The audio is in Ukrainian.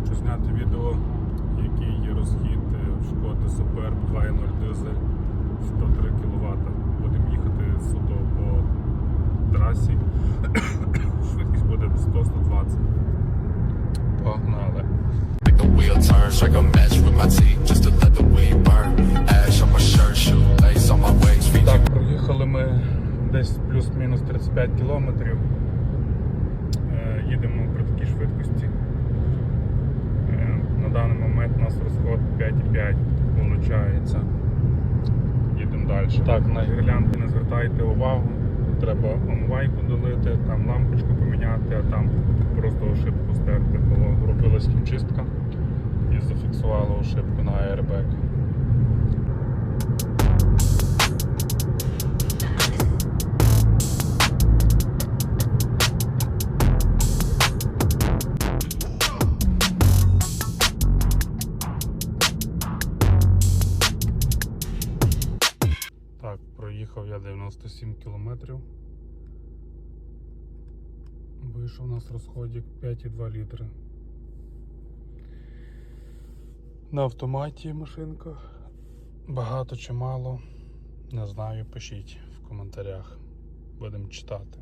Хочу зняти відео, який є розхід е, Шкоди Супер 2.0 дизель 103 кВт. Будемо їхати суто по трасі. Швидкість буде 100-120. Погнали. Так, проїхали ми десь плюс-мінус 35 кілометрів. Нас розход 5,5 виходить. Їдемо далі. Так, на гірлянки не звертайте увагу. Треба омивайку долити, там лампочку поміняти, а там просто ошибку стерти, бо робилась хімчистка проїхав я 97 кілометрів. Вийшов у нас розходик 5,2 літри. На автоматі машинка. Багато чи мало. Не знаю, пишіть в коментарях. Будемо читати.